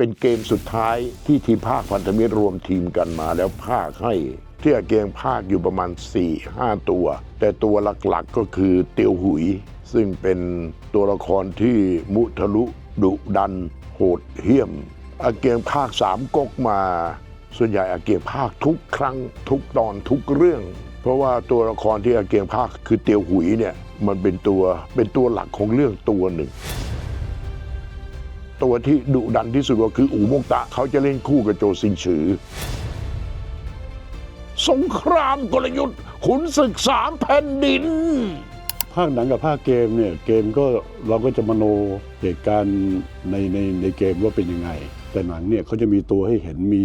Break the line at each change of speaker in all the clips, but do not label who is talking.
เป็นเกมสุดท้ายที่ทีมภาคพันธมิตรรวมทีมกันมาแล้วภาคให้ที่อาเกมภาคอยู่ประมาณ 4-5 ตัว แต่ตัวหลักๆก็คือเตียวหุย ซึ่งเป็นตัวละครที่มุทะลุดุดัน โหดเหี้ยมอาเกียมภาคสามก๊กมา ส่วนใหญ่อาเกียมภาคทุกครั้งทุกตอนทุกเรื่อง เพราะว่าตัวละครที่อาเกียมภาคคือเตียวหุยเนี่ยมันเป็นตัวเป็นตัวหลักของเรื่องตัวหนึ่ง ตัวที่ดุดันที่สุดก็คืออูมงตะ เขาจะเล่นคู่กับโจซินฉือ สงครามกลยุทธ์ขุนศึกสามแผ่นดิน
ภาคหนังกับภาคเกมเนี่ยเกมก็เราก็จะมโนเหตุการณ์ในในในเกมว่าเป็นยังไง แต่หนังเนี่ยเขาจะมีตัวให้เห็นมี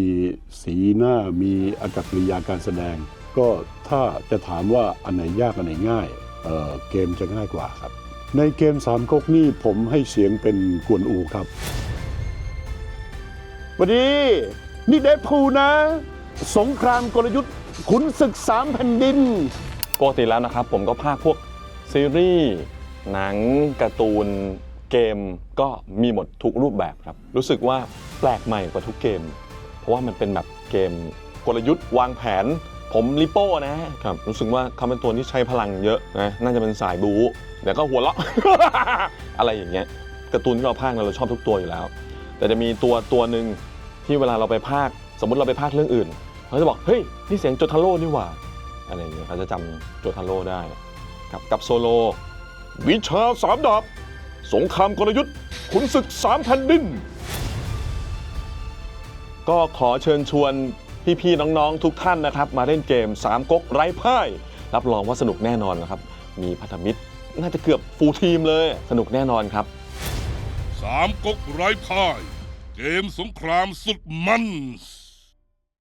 สีหน้ามีอากับกิริยาการแสดง ก็ถ้าจะถามว่าอันไหนยากอันไหนง่ายเออเกมจะง่ายกว่าครับ ในเกมสามก๊กนี่ผมให้เสียงเป็นกวนอูครับ
วันนี้นี่เดดพูลนะ สงครามกลยุทธ์ขุนศึกสามแผ่นดิน
ปกติแล้วนะครับ ผมก็ภาคพวกซีรีส์หนังการ์ตูนเกมก็มีหมดทุกรูปแบบครับ รู้สึกว่าแปลกใหม่กว่าทุกเกม เพราะว่ามันเป็นแบบเกมกลยุทธ์วางแผน ผมลิโป้นะครับรู้สึกว่าเขาเป็นตัวที่ใช้พลังเยอะนะน่าจะเป็นสายบู๊เดี๋ยวก็หัวเราะ อะไรอย่างเงี้ยการ์ตูนที่เราพากย์เราชอบทุกตัวอยู่แล้ว แต่จะมีตัวตัวหนึ่งที่เวลาเราไปพากย์สมมติเราไปพากย์เรื่องอื่นเขาจะบอกเฮ้ยนี่เสียงโจทาโร่นี่หว่าอะไรอย่างเงี้ยเขาจะจำโจทาโร่ได้ครับกับโซโล วิชาสามดาบ สงครามกลยุทธ์ขุนศึกสามแผ่นดิน ก็ขอเชิญชวน พี่ๆน้องๆทุกท่านนะครับ มาเล่นเกมสามก๊กไร้พ่ายรับรองว่าสนุกแน่นอนนะครับ มีพันธมิตรน่าจะเกือบฟูลทีมเลย สนุกแน่นอนครับ
สามก๊กไร้พ่าย เกมสงครามสุดมันส์